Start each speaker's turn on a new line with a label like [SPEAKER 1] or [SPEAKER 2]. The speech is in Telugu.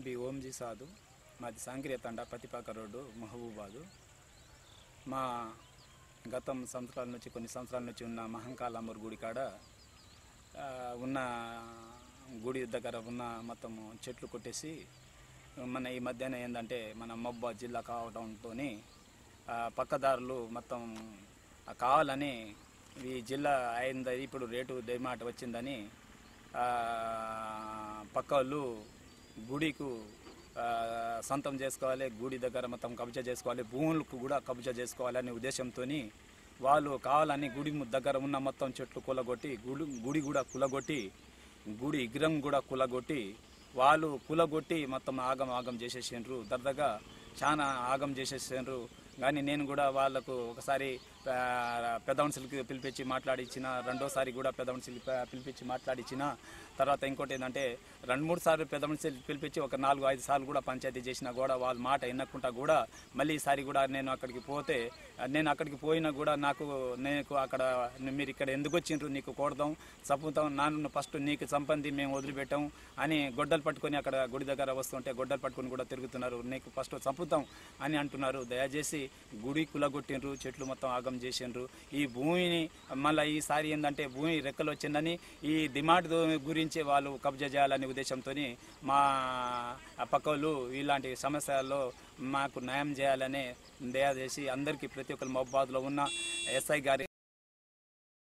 [SPEAKER 1] బి ఓంజీ సాధు. మాది సాంక్రియ తండ పతిపాక రోడ్డు మహబూబాదు. మా గతం సంవత్సరాల నుంచి కొన్ని సంవత్సరాల నుంచి ఉన్న మహంకాళమ్మర్ గుడి కాడ ఉన్న గుడి దగ్గర ఉన్న మొత్తం చెట్లు కొట్టేసి మన ఈ మధ్యాహ్నం ఏంటంటే మన మబ్బా జిల్లా కావడంతో పక్కదారులు మొత్తం ఆ కావాలని ఈ జిల్లా అయింది. ఇప్పుడు రేటు డిమాండ్ వచ్చిందని పక్క వాళ్ళు గుడికు సొంతం చేసుకోవాలి గుడి దగ్గర మొత్తం కబ్జా చేసుకోవాలి భూములకు కూడా కబ్జా చేసుకోవాలనే ఉద్దేశంతో వాళ్ళు కావాలని గుడి దగ్గర ఉన్న మొత్తం చెట్లు కూలగొట్టి గుడి గుడి కూడా కూలగొట్టి గుడి విగ్రహం కూడా కూలగొట్టి వాళ్ళు కూలగొట్టి మొత్తం ఆగం ఆగం చేసేసిండ్రు. దర్దగా చాలా ఆగం చేసేసిండ్రు. కానీ నేను కూడా వాళ్ళకు ఒకసారి ఆ, పెద్ద మనుషులకి పిలిపించి మాట్లాడిచ్చిన రెండోసారి కూడా పెద్ద మనుషులు పిలిపించి మాట్లాడిచ్చిన తర్వాత ఇంకోటి ఏంటంటే రెండు మూడు సార్లు పెద్ద మనుషులు పిలిపించి ఒక నాలుగు ఐదు సార్లు కూడా పంచాయతీ చేసినా కూడా వాళ్ళ మాట వినకుండా కూడా మళ్ళీ ఈసారి కూడా నేను అక్కడికి పోతే నేను అక్కడికి పోయినా కూడా నాకు నేను అక్కడ మీరు ఇక్కడ ఎందుకు వచ్చిండ్రు నీకు కొడదాం చంపుతాం నాన్న ఫస్ట్ నీకు సంబంధి మేము వదిలిపెట్టాం అని గొడ్డలు పట్టుకొని అక్కడ గుడి దగ్గర వస్తుంటే గొడ్డలు పట్టుకొని కూడా తిరుగుతున్నారు నీకు ఫస్ట్ చంపుతాం అని అంటున్నారు. దయచేసి గుడి కులగొట్టిండ్రు చెట్లు మొత్తం ఆగం చేసిండ్రు. ఈ భూమిని మళ్ళీ ఈసారి ఏంటంటే భూమి రెక్కలు వచ్చిందని ఈ డిమాండ్ గురించి వాళ్ళు కబ్జా చేయాలనే ఉద్దేశంతో మా పక్కలు ఇలాంటి సమస్యల్లో మాకు న్యాయం చేయాలని దయచేసి అందరికీ ప్రతి ఒక్కరు మహబాద్లో ఉన్న ఎస్ఐ గారి